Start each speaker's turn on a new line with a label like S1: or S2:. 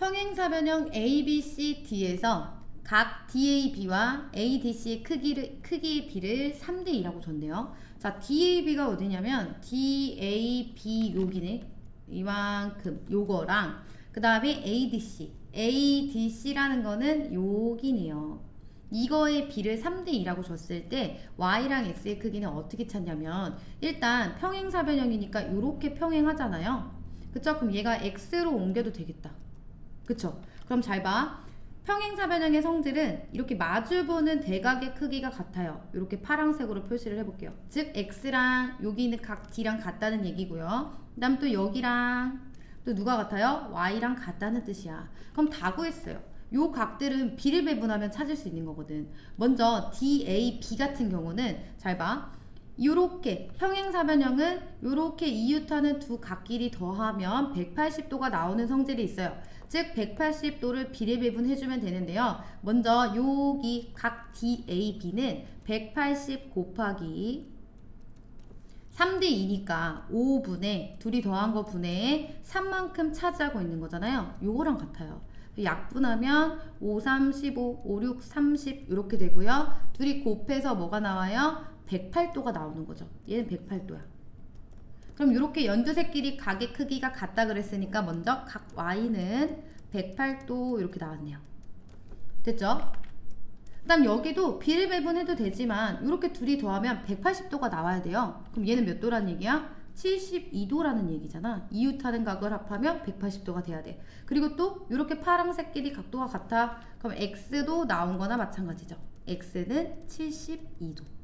S1: 평행사변형 ABCD에서 각 DAB와 ADC의 크기를, 크기의 비를 3대 2라고 줬네요. 자, DAB가 어디냐면 DAB 여기네. 이만큼 요거랑 그 다음에 ADC. ADC라는 거는 여기네요. 이거의 비를 3대 2라고 줬을 때 y랑 x의 크기는 어떻게 찾냐면 일단 평행사변형이니까 이렇게 평행하잖아요. 그쵸? 그럼 얘가 x로 옮겨도 되겠다. 그쵸? 그럼 잘 봐. 평행사변형의 성질은 이렇게 마주보는 대각의 크기가 같아요. 이렇게 파란색으로 표시를 해볼게요. 즉 x랑 여기 있는 각 d랑 같다는 얘기고요. 그 다음 또 여기랑 또 누가 같아요? y랑 같다는 뜻이야. 그럼 다 구했어요. 요 각들은 비를 배분하면 찾을 수 있는 거거든. 먼저 DAB 같은 경우는 잘 봐. 요렇게 평행사변형은 요렇게 이웃하는 두 각끼리 더하면 180도가 나오는 성질이 있어요. 즉 180도를 비례 배분해주면 되는데요. 먼저 여기 각 DAB는 180 곱하기 3대 2니까 5분의 둘이 더한 거 분의 3만큼 차지하고 있는 거잖아요. 요거랑 같아요. 약분하면 5, 3, 15, 5, 6, 30 이렇게 되고요. 둘이 곱해서 뭐가 나와요? 108도가 나오는 거죠. 얘는 108도야. 그럼 이렇게 연두색끼리 각의 크기가 같다 그랬으니까 먼저 각 y는 108도 이렇게 나왔네요. 됐죠? 그 다음 여기도 비례 배분해도 되지만 이렇게 둘이 더하면 180도가 나와야 돼요. 그럼 얘는 몇 도라는 얘기야? 72도라는 얘기잖아. 이웃하는 각을 합하면 180도가 돼야 돼. 그리고 또 이렇게 파란색끼리 각도가 같아. 그럼 x도 나온 거나 마찬가지죠. x는 72도.